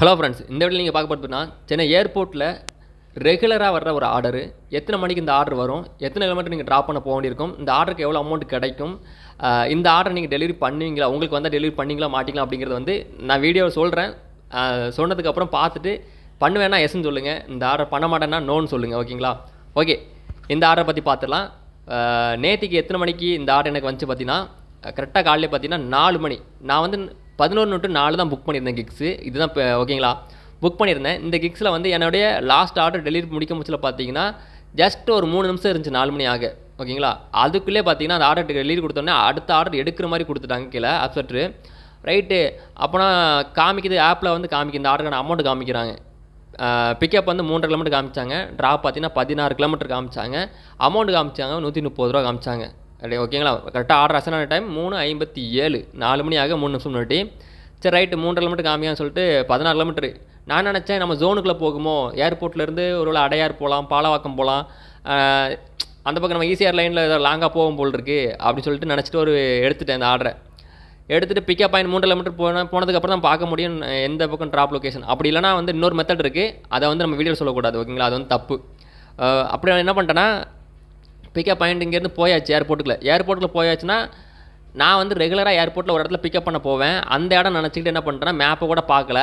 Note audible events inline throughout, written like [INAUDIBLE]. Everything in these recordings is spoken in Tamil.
ஹலோ ஃப்ரெண்ட்ஸ் இந்த வீட்டில் நீங்கள் பார்க்க போகிறதுனா சென்னை ஏர்போர்ட்டில் ரெகுலராக வர்ற ஒரு ஆர்டரு எத்தனை மணிக்கு இந்த ஆர்டர் வரும் எத்தனை கிலோமீட்டர் நீங்கள் ட்ராப் பண்ண போக வேண்டியிருக்கும் இந்த ஆர்டருக்கு எவ்வளோ அமௌண்ட் கிடைக்கும் இந்த ஆர்டர் நீங்கள் டெலிவரி பண்ணுவீங்களா உங்களுக்கு வந்தால் டெலிவரி பண்ணீங்களா மாட்டிங்களா அப்படிங்கிறது வந்து நான் வீடியோவில் சொல்கிறேன் சொன்னதுக்கப்புறம் பார்த்துட்டு பண்ணுவேன்னா எஸ்ன்னு சொல்லுங்கள் இந்த ஆர்டர் பண்ண மாட்டேன்னா நோன்னு சொல்லுங்கள் ஓகேங்களா? ஓகே இந்த ஆர்டரை பற்றி பார்த்துடலாம். நேற்றுக்கு எத்தனை மணிக்கு இந்த ஆர்டர் எனக்கு வந்துச்சு பார்த்தீங்கன்னா கரெக்டாக காலையில் பார்த்தீங்கன்னா நாலு மணி. நான் வந்து பதினொன்று டு நாலு தான் புக் பண்ணியிருந்தேன் கிக்ஸு இதுதான் இப்போ ஓகேங்களா புக் பண்ணியிருந்தேன். இந்த கிக்ஸில் வந்து என்னுடைய லாஸ்ட் ஆர்டர் டெலிவரி முடிக்க முடிச்சில் பார்த்தீங்கன்னா ஜஸ்ட் ஒரு மூணு நிமிஷம் இருந்துச்சு நாலு மணி ஆக. ஓகேங்களா அதுக்குள்ளே பார்த்தீங்கன்னா அந்த ஆர்டர் டெலிவரி கொடுத்தோன்னே அடுத்த ஆர்டர் எடுக்கிற மாதிரி கொடுத்துட்டாங்க கீழே அப்செட்ரு ரைட்டு அப்போனா காமிக்குது ஆப்பில் வந்து காமிக்கு இந்த ஆர்டருக்கான அமௌண்ட் காமிக்கிறாங்க. பிக்கப் வந்து மூன்றரை கிலோமீட்டர் காமிச்சாங்க. ட்ராப் பார்த்தீங்கன்னா பதினாறு கிலோமீட்டர் காமிச்சாங்க. அமௌண்ட் காமிச்சாங்க நூற்றி முப்பது ரூபா காமிச்சாங்க. ஓகேங்களா கரெக்டாக ஆர்டர் அசனான டைம் மூணு ஐம்பத்தி ஏழு. நாலு மணி ஆக மூணு நிமிஷம் முன்னாடி. சரி ரைட்டு மூன்றரை கிலோமீட்டர் காமியான்னு சொல்லிட்டு பதினாறு கிலோமீட்டர் நான் நினச்சேன் நம்ம ஜோனுக்குள்ளே போகுமோ? ஏர்போர்ட்லேருந்து ஒரு அடையார் போகலாம் பாலவாக்கம் போகலாம் அந்த பக்கம் நம்ம ஈசிஆர் லைனில் ஏதாவது லாங்காக போகும் போல் இருக்குது அப்படின்னு சொல்லிட்டு நினச்சிட்டு ஒரு எடுத்துட்டேன் அந்த ஆர்டரை எடுத்துகிட்டு பிக்கப் பாயிண்ட் மூன்று கிலோமீட்டர் போன போனதுக்கப்புறம் தான் பார்க்க முடியும் எந்த பக்கம் ட்ராப் லொக்கேஷன் அப்படி இல்லைனா வந்து இன்னொரு மெத்தட் இருக்குது அதை வந்து நம்ம வீடியோ சொல்லக்கூடாது ஓகேங்களா அது வந்து தப்பு. அப்படி நான் என்ன பண்ணிட்டேன்னா பிக்கப் பாயிண்ட் இங்கேருந்து போயாச்சு ஏர்போர்ட்டில் ஏர்போர்ட்டில் போயாச்சுன்னா நான் வந்து ரெகுலராக ஏர்போர்ட்டில் ஒரு இடத்துல பிக்கப் பண்ண போவேன். அந்த இடம் நினச்சிக்கிட்டு என்ன பண்ணுறேன் மேப்பை கூட பார்க்கல.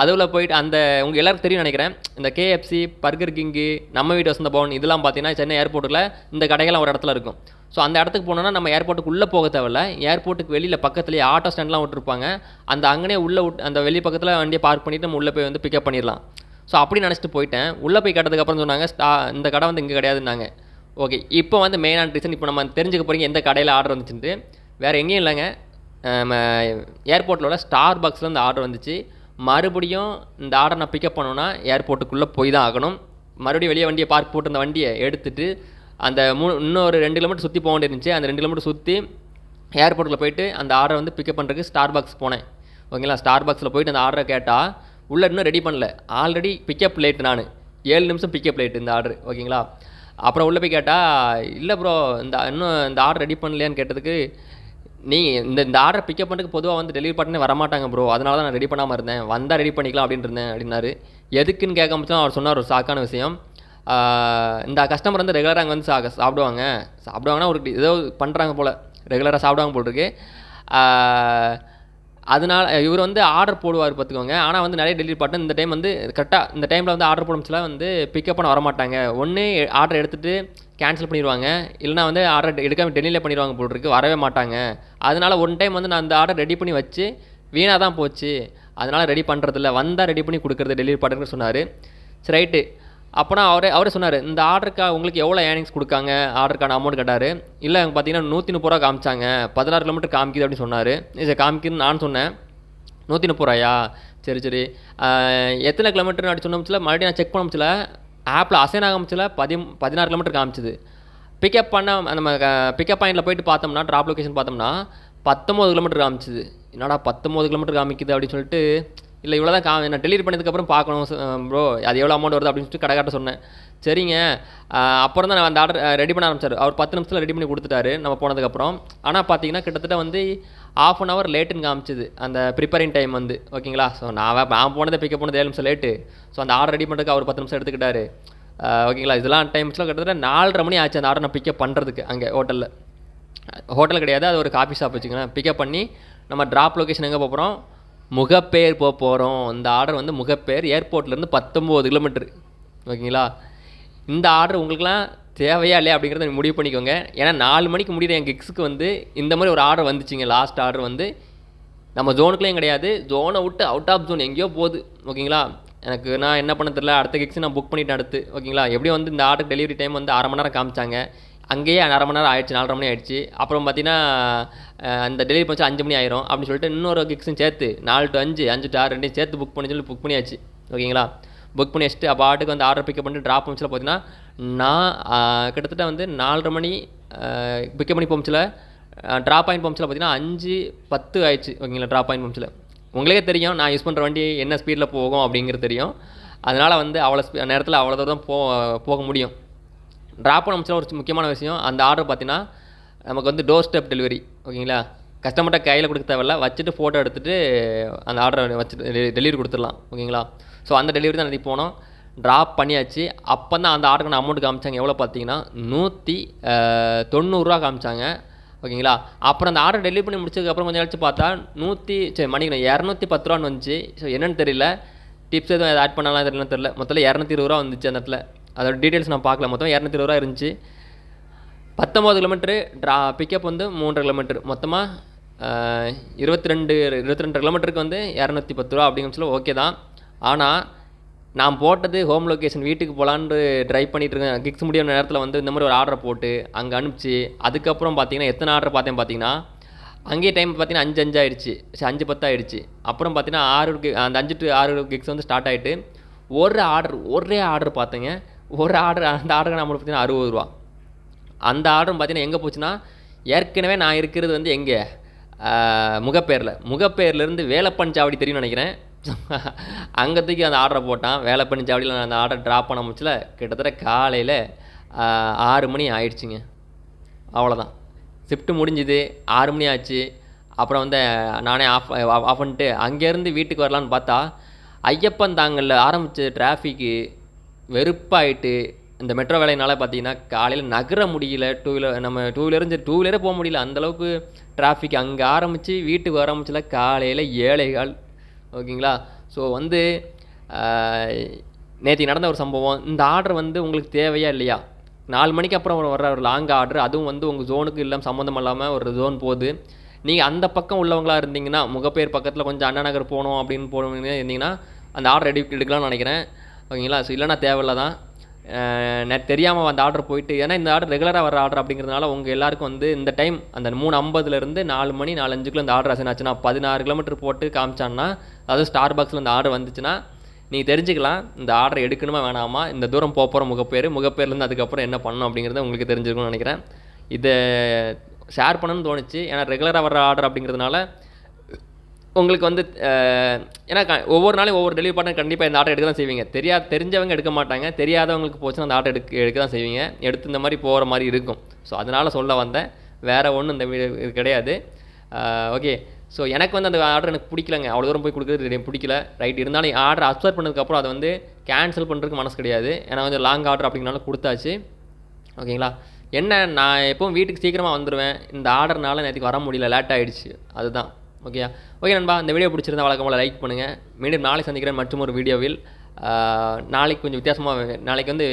அதுவில் போயிட்டு அந்த உங்கள் எல்லாருக்கும் தெரியும் நினைக்கிறேன். இந்த கேஎஃப்சி பர்கர் கிங்கு நம்ம வீட்டு வசந்த பவன் இதெல்லாம் பார்த்தீங்கன்னா சென்னை ஏர்போர்ட்டில் இந்த கடைகள்லாம் ஒரு இடத்துல இருக்கும். ஸோ அந்த இடத்துக்கு போனோன்னா நம்ம ஏர்போர்ட்டுக்கு உள்ளே போக தேவையில்ல. ஏர்போர்ட்டுக்கு வெளியில் பக்கத்துலேயே ஆட்டோ ஸ்டாண்ட்லாம் விட்டுருப்பாங்க. அந்த அங்கனே உள்ளே விட் அந்த வெளி பக்கத்தில் வண்டியை பார்க் பண்ணிவிட்டு நம்ம உள்ளே போய் வந்து பிக்கப் பண்ணிடலாம். ஸோ அப்படி நினச்சிட்டு போயிட்டேன். உள்ளே போய் கேட்டதுக்கப்புறம் சொன்னாங்க ஸ்டா இந்த கடை வந்து இங்கே கிடையாதுன்னாங்க. ஓகே இப்போ வந்து மெயினான ரீசன் இப்போ நம்ம தெரிஞ்சுக்க போகிறீங்க எந்த கடையில் ஆர்டர் வந்துச்சுன்ட்டு. வேறு எங்கேயும் இல்லைங்க. ஏர்போர்ட்டில் உள்ள ஸ்டார் பாக்ஸில் இந்த ஆர்டர் வந்துச்சு. மறுபடியும் இந்த ஆர்டர் நான் பிக்கப் பண்ணோன்னா ஏர்போர்ட்டுக்குள்ளே போய் தான் ஆகணும். மறுபடியும் வெளியே வண்டியை பார்க் போட்டு அந்த வண்டியை எடுத்துகிட்டு அந்த மூணு இன்னொரு ரெண்டு கிலோமீட்டர் சுற்றி போக வேண்டியிருந்துச்சு அந்த ரெண்டு கிலோமீட்டர் சுற்றி ஏர்போர்ட்டில் போயிட்டு அந்த ஆர்டரை வந்து பிக்கப் பண்ணுறதுக்கு ஸ்டார் பாக்ஸ் போனேன். ஓகேங்களா ஸ்டார் பாக்ஸில் போயிட்டு அந்த ஆர்டரை கேட்டால் உள்ளே இன்னும் ரெடி பண்ணல. ஆல்ரெடி பிக்கப் லேட் நான். ஏழு நிமிஷம் பிக்கப் லேட் இந்த ஆர்டர் ஓகேங்களா அப்புறம் உள்ளே போய் கேட்டால் இல்லை ப்ரோ இந்த இன்னும் இந்த ஆர்டர் ரெடி பண்ணலையான்னு கேட்டதுக்கு நீங்கள் இந்த இந்த ஆர்டர் பிக்கப் பண்ணுறதுக்கு பொதுவாக வந்து டெலிவரி பண்ணே வரமாட்டாங்க ப்ரோ அதனால தான் நான் ரெடி பண்ணாமல் இருந்தேன். வந்தால் ரெடி பண்ணிக்கலாம் அப்படின்னு இருந்தேன் அப்படின்னாரு. எதுக்குன்னு கேட்க முடிச்சா அவர் சொன்னார் ஒரு சாக்கான விஷயம். இந்த கஸ்டமர் வந்து ரெகுலராக அங்கே வந்து சா சாப்பிடுவாங்க. சாப்பிடுவாங்கன்னா ஒரு ஏதோ பண்ணுறாங்க போல். ரெகுலராக சாப்பிடுவாங்க போல் இருக்குது அதனால இவர் வந்து ஆர்டர் போடுவார் பார்த்துக்கோங்க ஆனால் வந்து நிறைய டெலிவரி பார்ட்னர் இந்த டைம் வந்து கரெக்டாக இந்த டைமில் வந்து ஆர்டர் போடும்ச்சுல வந்து பிக்கப் பண்ண வரமாட்டாங்க. ஒன்று ஆர்டர் எடுத்துகிட்டு கேன்சல் பண்ணிடுவாங்க இல்லைனா வந்து ஆர்டர் எடுக்காம டெல்லியில் பண்ணிடுவாங்க போல் இருக்கு. வரவே மாட்டாங்க. அதனால் ஒன் டைம் வந்து நான் அந்த ஆர்டர் ரெடி பண்ணி வச்சு வீணாக தான் போச்சு. அதனால் ரெடி பண்ணுறதில்ல வந்தால் ரெடி பண்ணி கொடுக்குறது டெலிவரி பார்ட்னர் சொன்னார். சரி ரைட்டு அப்போனா அவரே அவரே சொன்னார் இந்த ஆர்டருக்கா உங்களுக்கு எவ்வளோ ஏர்னிங்ஸ் கொடுக்காங்க? ஆர்டருக்கான அமௌண்ட் கேட்டார். இல்லை பார்த்தீங்கன்னா நூற்றி முப்பது ரூபா காமிச்சாங்க. பதினாறு கிலோமீட்டர் காமிக்குது அப்படின்னு சொன்னார். சரி காமிக்குதுன்னு நான் சொன்னேன். நூற்றி முப்பது ரூபாயா? சரி சரி. எத்தனை கிலோமீட்டர் அப்படி சொன்னமுச்சில் மறுபடியும் நான் செக் பண்ண பண்ணமுச்சில் ஆப்பில் அசைன் ஆகமிச்சில பதி பதினாறு கிலோமீட்டர் காமிச்சிது. பிக்கப் பண்ண நம்ம பிக்கப் பாயிண்டில் போயிட்டு பார்த்தோம்னா ட்ராப் லொகேஷன் பார்த்தோம்னா பத்தொம்போது கிலோமீட்டர் காமிச்சிது. என்னடா பத்தொம்போது கிலோமீட்டர் காமிக்குது அப்படின்னு சொல்லிட்டு இல்லை இவ்வளோ தான் கா நான் டெலிவரி பண்ணதுக்கப்புறம் பார்க்கணும் ப்ரோ அது எவ்வளோ அமௌண்ட் வருது அப்படின்னு சொல்லிட்டு கடைக்காட்ட சொன்னேன். சரிங்க. அப்புறம் தான் நான் அந்த ஆர்டர் ரெடி பண்ண ஆரம்பிச்சார். அவர் பத்து நிமிஷத்தில் ரெடி பண்ணி கொடுத்துட்டாரு நம்ம போனதுக்கப்புறம். ஆனால் பார்த்தீங்கன்னா கிட்டத்தட்ட வந்து ஆஃப் அன் ஹவர் லேட்டுன்னு காமிச்சிது அந்த ப்ரிப்பேரிங் டைம் வந்து ஓகேங்களா? ஸோ நான் வே- நான் போனதே பிக்கப் பண்ணது ஏழு நிமிஷம் லேட்டு ஸோ அந்த ஆர்டர் ரெடி பண்ணுறதுக்கு அவர் பத்து நிமிஷம் எடுத்துக்கிட்டாரு. ஓகேங்களா? இதெல்லாம் டைம்ஸில் கிட்டத்தட்ட நாலரை மணி ஆச்சு அந்த ஆர்டர் நான் பிக்கப் பண்ணுறதுக்கு அங்கே ஹோட்டலில் ஹோட்டல் கிடையாது அது ஒரு காஃபி ஷாப் வச்சுக்கோங்களேன். பிக்கப் பண்ணி நம்ம ட்ராப் லொக்கேஷன் எங்கே போகிறோம் முகப்பேர் போக போகிறோம் இந்த ஆர்டர் வந்து முகப்பேர் ஏர்போர்ட்லேருந்து பத்தொம்போது கிலோமீட்ரு ஓகேங்களா? இந்த ஆர்டர் உங்களுக்குலாம் தேவையா இல்லையா அப்படிங்கிறத முடிவு பண்ணிக்கோங்க. ஏன்னா நாலு மணிக்கு முடிகிற என் கிக்ஸுக்கு வந்து இந்த மாதிரி ஒரு ஆர்டர் வந்துச்சுங்க. லாஸ்ட் ஆர்டர் வந்து நம்ம ஜோனுக்குள்ளேயும் கிடையாது. ஜோனை விட்டு அவுட் ஆஃப் ஜோன் எங்கேயோ போகுது. ஓகேங்களா? எனக்கு நான் என்ன பண்ண தெரியல. அடுத்த கிக்ஸ் நான் புக் பண்ணிவிட்டு அடுத்து. ஓகேங்களா? எப்படியும் வந்து இந்த ஆர்டர் டெலிவரி டைம் வந்து அரை மணி நேரம் காமிச்சாங்க. அங்கேயே அரை மணி நேரம் ஆயிடுச்சு நாலரை மணி ஆயிடுச்சு. அப்புறம் பார்த்தீங்கன்னா அந்த டெலிவரி பண்ணி அஞ்சு மணி ஆயிரும் அப்படின்னு சொல்லிட்டு இன்னொரு கிக்ஸும் சேர்த்து நாலு டு அஞ்சு அஞ்சு டு ஆறு ரெண்டையும் சேர்த்து புக் பண்ணி சொல்லி புக் பண்ணியாச்சு. ஓகேங்களா? புக் பண்ணி வச்சுட்டு அப்போ ஆட்டுக்கு வந்து ஆர்டர் பிக்கப் பண்ணி ட்ராப் பண்ணிச்சில் பார்த்தீங்கன்னா நான் கிட்டத்தட்ட வந்து நாலரை மணி பிக்கப் பண்ணி போமிச்சில் ட்ராப் பாயிண்ட் பம்ப்ஸில் பார்த்தீங்கன்னா அஞ்சு பத்து ஆயிடுச்சு. ஓகேங்களா ட்ராப் பாயிண்ட் பம்ப்ஸில் உங்களுக்கே தெரியும் நான் யூஸ் பண்ணுற வண்டி என்ன ஸ்பீடில் போகும் அப்படிங்கிறது தெரியும். அதனால் வந்து அவ்வளோ ஸ்பீ நேரத்தில் அவ்வளோ தூரம் போ போக முடியும். ட்ராப் பண்ண ஒரு முக்கியமான விஷயம் அந்த ஆர்டர் பார்த்தீங்கன்னா நமக்கு வந்து டோர் ஸ்டெப் டெலிவரி ஓகேங்களா? கஸ்டமர்கிட்ட கையில் கொடுக்க தேவையில்ல வச்சுட்டு ஃபோட்டோ எடுத்துகிட்டு அந்த ஆர்டரை வச்சுட்டு டெலிவரி கொடுத்துடலாம் ஓகேங்களா? ஸோ அந்த டெலிவரி தான் நேற்று போனோம். ட்ராப் பண்ணியாச்சு. அப்போ தான் அந்த ஆர்டருக்கு அமௌண்ட் காமிச்சாங்க. எவ்வளோ பார்த்தீங்கன்னா நூற்றி தொண்ணூறுரூவா காமிச்சாங்க ஓகேங்களா? அப்புறம் அந்த ஆர்டர் டெலிவரி பண்ணி முடிச்சதுக்கப்புறம் கொஞ்சம் கழிச்சு பார்த்தா நூற்றி சரி மணிக்கணும் இரநூத்தி பத்து ரூபான்னு வந்துச்சு. ஸோ என்னென்னு தெரியல. டிப்ஸ் எதுவும் ஆட் பண்ணலாம் தெரியல தெரியல. மொத்தம் இரநூத்தி இருபது ரூபா வந்துச்சு அந்த இடத்துல. அதோட டீட்டெயில்ஸ் நான் பார்க்கல. மொத்தம் இரநூத்தி இருபது ரூபா இருந்துச்சு. பத்தொம்பது கிலோமீட்ரு ட்ரா பிக்கப் வந்து மூன்றரை கிலோமீட்டர் மொத்தமாக இருபத்தி ரெண்டு இருபத்தி ரெண்டு கிலோமீட்டருக்கு வந்து இரநூத்தி பத்து ரூபா அப்படிங்கிற சொல்ல ஓகே தான். ஆனால் நான் போட்டது ஹோம் லொக்கேஷன் வீட்டுக்கு போகலான்னு ட்ரை பண்ணிட்டு இருக்கேன். கிக்ஸ் முடிய நேரத்தில் வந்து இந்த மாதிரி ஒரு ஆர்டரை போட்டு அங்கே அனுப்பிச்சு அதுக்கப்புறம் பார்த்தீங்கன்னா எத்தனை ஆர்டர் பார்த்தேன் பார்த்தீங்கன்னா அங்கேயே டைம் பார்த்தீங்கன்னா அஞ்சு அஞ்சு ஆயிடுச்சு. சரி அஞ்சு பத்து ஆயிடுச்சு. அப்புறம் பார்த்தீங்கன்னா ஆறு அந்த அஞ்சு டு ஆறு கிக்ஸ் வந்து ஸ்டார்ட் ஆகிட்டு ஒரு ஆர்டர் ஒரே ஆர்டர் பார்த்தேங்க. ஒரு ஆர்டர் அந்த ஆர்டர் நம்மளுக்கு பார்த்தீங்கன்னா அறுபது ரூபா. அந்த ஆர்டரும் பார்த்தீங்கன்னா எங்கே போச்சுன்னா ஏற்கனவே நான் இருக்கிறது வந்து எங்கே? முகப்பேரில். முகப்பேர்லேருந்து வேலப்பன் சாவடி தெரியும்னு நினைக்கிறேன். [LAUGHS] அங்கே தூக்கி அந்த ஆர்டரை போட்டான். வேலப்பன் சாவடியில் நான் அந்த ஆர்டர் ட்ராப் பண்ண முச்சில் கிட்டத்தட்ட காலையில் ஆறு மணி ஆயிடுச்சுங்க. அவ்வளோதான் ஷிஃப்ட் முடிஞ்சுது. ஆறு மணி ஆச்சு. அப்புறம் வந்து நானே ஆஃப் ஆஃப் பண்ணிட்டு அங்கேருந்து வீட்டுக்கு வரலான்னு பார்த்தா ஐயப்பன் தாங்கல்ல ஆரம்பித்த டிராஃபிக்கு வெறுப்பாயிட்டு இந்த மெட்ரோ வேலையினால் பார்த்தீங்கன்னா காலையில் நகர முடியல டூ வீலர் நம்ம டூ வீலரும் டூ வீலரே போக முடியல. அந்தளவுக்கு டிராஃபிக் அங்கே ஆரம்பித்து வீட்டுக்கு வர காலையில் ஏழை கால் ஓகேங்களா? ஸோ வந்து நேற்று நடந்த ஒரு சம்பவம். இந்த ஆர்டர் வந்து உங்களுக்கு தேவையா இல்லையா? நாலு மணிக்கு அப்புறம் வர்ற ஒரு லாங் ஆர்டர் அதுவும் வந்து உங்கள் ஜோனுக்கு இல்லாமல் சம்மந்தம் இல்லாமல் ஒரு ஜோன் போகுது. நீங்கள் அந்த பக்கம் உள்ளவங்களா இருந்தீங்கன்னா முகப்பேர் பக்கத்தில் கொஞ்சம் அண்ணா நகர் போகணும் அப்படின்னு போனவங்க இருந்தீங்கன்னா அந்த ஆர்டர் எடுக்கலாம்னு நினைக்கிறேன். ஓகேங்களா? ஸோ இல்லைன்னா தேவையில்ல தான் நெட் தெரியாமல் அந்த ஆர்டர் போயிட்டு ஏன்னா இந்த ஆர்டர் ரெகுலராக வர ஆர்டர் அப்படிங்கிறதுனால உங்கள் எல்லாருக்கும் வந்து இந்த டைம் அந்த மூணு ஐம்பதுலேருந்து நாலு மணி நாலஞ்சுக்குள்ள இந்த ஆர்டர் அசைன் ஆச்சுன்னா பதினாறு கிலோமீட்டர் போட்டு காமிச்சான்னா அதாவது ஸ்டார் பாக்ஸில் இந்த ஆர்டர் வந்துச்சுன்னா நீங்கள் தெரிஞ்சுக்கலாம் இந்த ஆர்டர் எடுக்கணுமா வேணாமா இந்த தூரம் போக போகிற முகப்பேர் முகப்பேர்லேருந்து அதுக்கப்புறம் என்ன பண்ணணும் அப்படிங்கிறத உங்களுக்கு தெரிஞ்சிருக்கும்னு நினைக்கிறேன். இதை ஷேர் பண்ணணும்னு தோணுச்சு. ஏன்னா ரெகுலராக வர ஆர்டர் அப்படிங்கிறதுனால உங்களுக்கு வந்து ஏன்னா ஒவ்வொரு நாளையும் ஒவ்வொரு டெலிவரி பார்ட்னர் கண்டிப்பாக இந்த ஆர்டர் எடுக்க தான் செய்வீங்க. தெரியா தெரிஞ்சவங்க எடுக்க மாட்டாங்க. தெரியாதவங்களுக்கு போச்சுன்னா அந்த ஆர்டர் எடுக்க எடுக்க தான் செய்வீங்க. எடுத்து இந்த மாதிரி போகிற மாதிரி இருக்கும். ஸோ அதனால் சொல்ல வந்தேன். வேறு ஒன்றும் இந்த வீடு இது கிடையாது. ஓகே ஸோ எனக்கு வந்து அந்த ஆர்டர் எனக்கு பிடிக்கலங்க. அவ்வளோ தூரம் போய் கொடுக்குறது எனக்கு பிடிக்கல. ரைட் இருந்தாலும் ஆர்டர் அப்சர்வ் பண்ணதுக்கப்புறம் அதை வந்து கேன்சல் பண்ணுறதுக்கு மனசு கிடையாது. ஏன்னா வந்து லாங் ஆர்டர் அப்படிங்கனால கொடுத்தாச்சு. ஓகேங்களா என்ன நான் எப்பவும் வீட்டுக்கு சீக்கிரமாக வந்துடுவேன் இந்த ஆர்டர்னால நேற்றுக்கு வர முடியல. லேட் ஆகிடுச்சு அதுதான். ஓகேயா ஓகே நண்பா இந்த வீடியோ பிடிச்சிருந்தா வழக்கம் போல் லைக் பண்ணுங்கள் மீண்டும் நாளைக்கு சந்திக்கிறேன் மற்றும் ஒரு வீடியோவில் நாளைக்கு கொஞ்சம் வித்தியாசமாக நாளைக்கு வந்து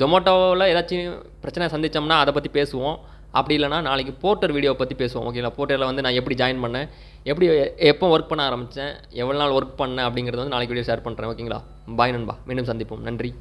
ஜொமேட்டோவில் ஏதாச்சும் பிரச்சனை சந்தித்தோம்னா அதை பற்றி பேசுவோம். அப்படி இல்லைனா நாளைக்கு போர்ட்டர் வீடியோ பற்றி பேசுவோம் ஓகேங்களா? போர்ட்டரில் வந்து நான் எப்படி ஜாயின் பண்ணேன் எப்படி எப்போ ஒர்க் பண்ண ஆரம்பித்தேன் எவ்வளோ நாள் ஒர்க் பண்ணேன் அப்படிங்கிறது வந்து நாளைக்கு வீடியோ ஷேர் பண்ணுறேன் ஓகேங்களா? பாய் நண்பா மீண்டும் சந்திப்போம். நன்றி.